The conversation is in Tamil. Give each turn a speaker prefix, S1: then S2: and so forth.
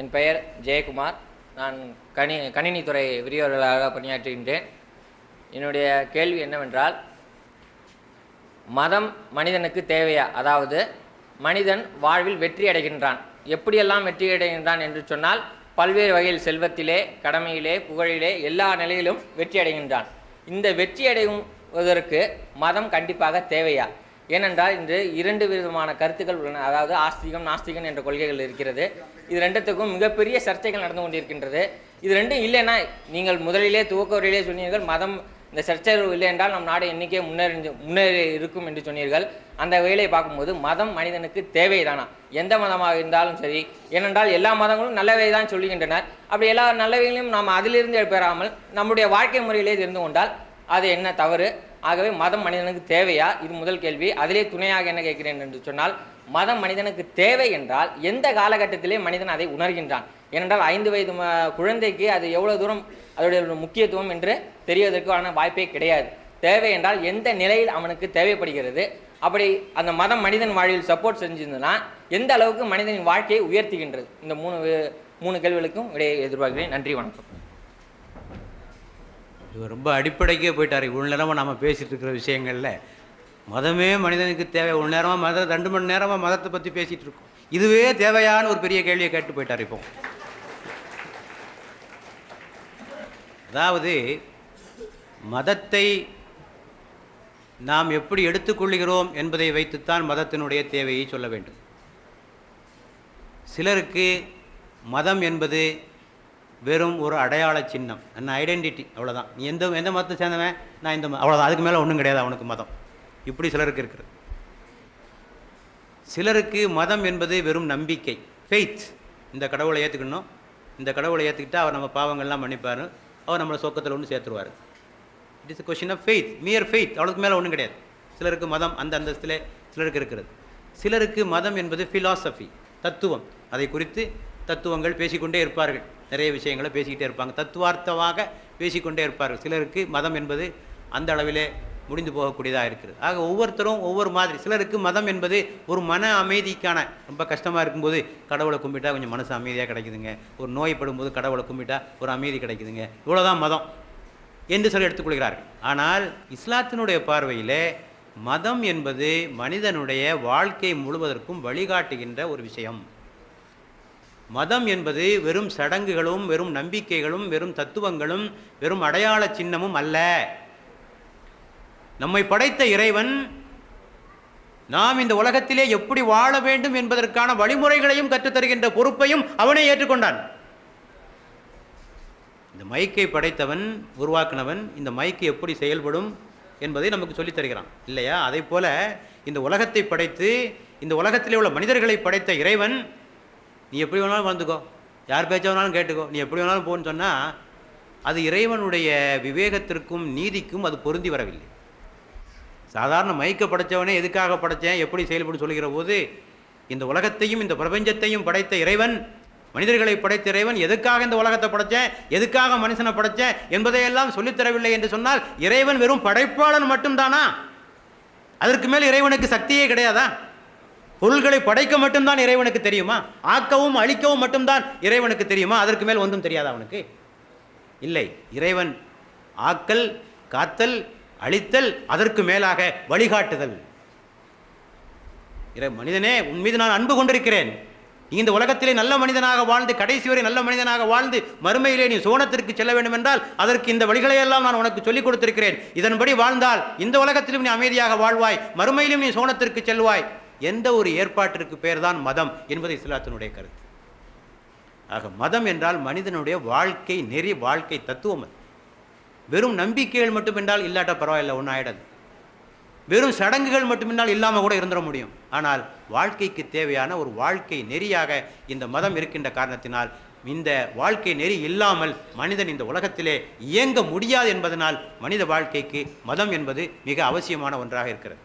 S1: என் பெயர் ஜெயக்குமார். நான் கணி கணினித்துறை விரிவுரையாளராக பணியாற்றுகின்றேன். என்னுடைய கேள்வி என்னவென்றால் மதம் மனிதனுக்கு தேவையா? அதாவது மனிதன் வாழ்வில் வெற்றி அடைகின்றான். எப்படியெல்லாம் வெற்றி அடைகின்றான் என்று சொன்னால் பல்வேறு வகையில் செல்வத்திலே கடமையிலே புகழிலே எல்லா நிலையிலும் வெற்றி அடைகின்றான். இந்த வெற்றி அடைவதற்கு மதம் கண்டிப்பாக தேவையா? ஏனென்றால் இன்று இரண்டு விதமான கருத்துக்கள் உள்ளன. அதாவது ஆஸ்திகம் நாஸ்திகம் என்ற கொள்கைகள் இருக்கிறது. இது ரெண்டுத்துக்கும் மிகப்பெரிய சர்ச்சைகள் நடந்து கொண்டிருக்கின்றது. இது ரெண்டும் இல்லைன்னா நீங்கள் முதலிலே துவக்க உரையிலே சொன்னீர்கள் மதம் இந்த சர்ச்சை இல்லை என்றால் நம் நாடு எண்ணிக்கை முன்னேறி முன்னேறி இருக்கும் என்று சொன்னீர்கள். அந்த வேலையை பார்க்கும்போது மதம் மனிதனுக்கு தேவைதானா? எந்த மதமாக இருந்தாலும் சரி. ஏனென்றால் எல்லா மதங்களும் நல்லவை தான் சொல்லுகின்றனர். அப்படி எல்லா நல்லவைகளையும் நாம் அதிலிருந்து பெறாமல் நம்முடைய வாழ்க்கை முறையிலே இருந்து கொண்டால் அது என்ன தவறு? ஆகவே மதம் மனிதனுக்கு தேவையா? இது முதல் கேள்வி. அதிலே துணையாக என்ன கேட்கிறேன் என்று சொன்னால் மதம் மனிதனுக்கு தேவை என்றால் எந்த காலகட்டத்திலே மனிதன் அதை உணர்கின்றான்? ஏனென்றால் ஐந்து வயது குழந்தைக்கு அது எவ்வளவு தூரம் அதோடைய முக்கியத்துவம் என்று தெரியவதற்கான வாய்ப்பே கிடையாது. தேவை என்றால் எந்த நிலையில் அவனுக்கு தேவைப்படுகிறது? அப்படி அந்த மதம் மனிதன் வாழ்வில் சப்போர்ட் செஞ்சிருந்ததுன்னா எந்த அளவுக்கு மனிதனின் வாழ்க்கையை உயர்த்துகின்றது? இந்த மூணு மூணு கேள்விகளுக்கும் விடையை எதிர்பார்க்கிறேன். நன்றி வணக்கம்.
S2: இவர் ரொம்ப அடிப்படைக்கே போயிட்டார். இவ்வளோ நேரமாக நம்ம பேசிகிட்டு இருக்கிற விஷயங்களில். மதமே மனிதனுக்கு தேவை. ஒரு நேரமாக மத ரெண்டு மணி நேரமாக மதத்தை பற்றி பேசிகிட்டு இருக்கோம். இதுவே தேவையான ஒரு பெரிய கேள்வியை கேட்டு போயிட்டார் இப்போ. அதாவது மதத்தை நாம் எப்படி எடுத்துக்கொள்கிறோம் என்பதை வைத்துத்தான் மதத்தினுடைய தேவையை சொல்ல வேண்டும். சிலருக்கு மதம் என்பது வெறும் ஒரு அடையாள சின்னம். அண்ணன் ஐடென்டிட்டி அவ்வளோதான் நீ எந்த எந்த மதத்தை சேர்ந்தவன்? நான் இந்த அவ்வளோதான் அதுக்கு மேலே ஒன்றும் கிடையாது அவனுக்கு மதம். இப்படி சிலருக்கு இருக்கிறது சிலருக்கு மதம் என்பது வெறும் நம்பிக்கை. ஃபெய்த் இந்த கடவுளை ஏற்றுக்கணும் இந்த கடவுளை ஏற்றுக்கிட்டா அவர் நம்ம பாவங்கள்லாம் மன்னிப்பார். அவர் நம்மளை சொக்கத்தில் ஒன்று சேர்த்துருவார். It is question of faith mere faith அவளுக்கு மேலே ஒன்றும் கிடையாது. சிலருக்கு மதம் அந்த அந்தஸ்தில் சிலருக்கு இருக்கிறது. சிலருக்கு மதம் என்பது ஃபிலாசபி தத்துவம். அதை குறித்து தத்துவங்கள் பேசிக்கொண்டே இருப்பார்கள். நிறைய விஷயங்களை பேசிக்கிட்டே இருப்பாங்க. தத்துவார்த்தமாக பேசிக்கொண்டே இருப்பார்கள். சிலருக்கு மதம் என்பது அந்த அளவிலே முடிந்து போகக்கூடியதாக இருக்கிறது. ஆக ஒவ்வொருத்தரும் ஒவ்வொரு மாதிரி. சிலருக்கு மதம் என்பது ஒரு மன அமைதிக்கான ரொம்ப கஷ்டமாக இருக்கும்போது கடவுளை கும்பிட்டா கொஞ்சம் மனசு அமைதியாக கிடைக்குதுங்க. ஒரு நோய்ப்படும்போது கடவுளை கும்பிட்டா ஒரு அமைதி கிடைக்குதுங்க. இவ்வளோதான் மதம் என்று சொல்லி எடுத்துக்கொள்கிறார்கள். ஆனால் இஸ்லாத்தினுடைய பார்வையிலே மதம் என்பது மனிதனுடைய வாழ்க்கை முழுவதற்கும் வழிகாட்டுகின்ற ஒரு விஷயம். மதம் என்பது வெறும் சடங்குகளும் வெறும் நம்பிக்கைகளும் வெறும் தத்துவங்களும் வெறும் அடையாள சின்னமும் அல்ல. நம்மை படைத்த இறைவன் நாம் இந்த உலகத்திலே எப்படி வாழ வேண்டும் என்பதற்கான வழிமுறைகளையும் கற்றுத்தருகின்ற பொறுப்பையும் அவனே ஏற்றுக்கொண்டான். இந்த மைக்கை படைத்தவன் உருவாக்கினவன் இந்த மைக்கு எப்படி செயல்படும் என்பதை நமக்கு சொல்லித் தருகிறான். இல்லையா? அதே போல இந்த உலகத்தை படைத்து இந்த உலகத்திலே உள்ள மனிதர்களை படைத்த இறைவன் நீ எப்படி வேணாலும் வந்துக்கோ யார் பேச்ச வேணாலும் கேட்டுக்கோ. நீ எப்படி வேணாலும் போன்னு சொன்னால் அது இறைவனுடைய விவேகத்திற்கும் நீதிக்கும் அது பொருந்தி வரவில்லை. சாதாரண மயக்க படைத்தவனே எதுக்காக படைச்சேன் எப்படி செயல்படும் சொல்கிற போது இந்த உலகத்தையும் இந்த பிரபஞ்சத்தையும் படைத்த இறைவன் மனிதர்களை படைத்த இறைவன் எதுக்காக இந்த உலகத்தை படைத்தேன் எதுக்காக மனுஷனை படைத்தேன் என்பதையெல்லாம் சொல்லித்தரவில்லை என்று சொன்னால் இறைவன் வெறும் படைப்பாளன் மட்டும்தானா? அதற்கு மேல் இறைவனுக்கு சக்தியே கிடையாதா? பொருள்களை படைக்க மட்டும்தான் இறைவனுக்கு தெரியுமா? ஆக்கவும் அழிக்கவும் மட்டும்தான் இறைவனுக்கு தெரியுமா? அதற்கு மேல் ஒன்றும் தெரியாது அவனுக்கு. இல்லை இறைவன் ஆக்கல் காத்தல் அழித்தல் அதற்கு மேலாக வழிகாட்டுதல். இறை மனிதனே உன் மீது நான் அன்பு கொண்டிருக்கிறேன். நீ இந்த உலகத்திலே நல்ல மனிதனாக வாழ்ந்து கடைசி வரை நல்ல மனிதனாக வாழ்ந்து மறுமையிலே நீ சோனத்திற்கு செல்ல வேண்டும் என்றால் அதற்கு இந்த வழிகளையெல்லாம் நான் உனக்கு சொல்லிக் கொடுத்திருக்கிறேன். இதன்படி வாழ்ந்தால் இந்த உலகத்திலும் நீ அமைதியாக வாழ்வாய் மறுமையிலும் நீ சோனத்திற்கு செல்வாய். எந்த ஒரு ஏற்பாட்டிற்கு பேர்தான் மதம் என்பது இஸ்லாத்தினுடைய கருத்து. ஆக மதம் என்றால் மனிதனுடைய வாழ்க்கை நெறி வாழ்க்கை தத்துவம் அது. வெறும் நம்பிக்கைகள் மட்டுமென்றால் இல்லாட்ட பரவாயில்லை பரவாயில்ல ஒன்றும் வெறும் சடங்குகள் மட்டுமென்றால் இல்லாமல் கூட இருந்துட முடியும். ஆனால் வாழ்க்கைக்கு தேவையான ஒரு வாழ்க்கை நெறியாக இந்த மதம் இருக்கின்ற காரணத்தினால் இந்த வாழ்க்கை நெறி இல்லாமல் மனிதன் இந்த உலகத்திலே இயங்க முடியாது என்பதனால் மனித வாழ்க்கைக்கு மதம் என்பது மிக அவசியமான ஒன்றாக இருக்கிறது.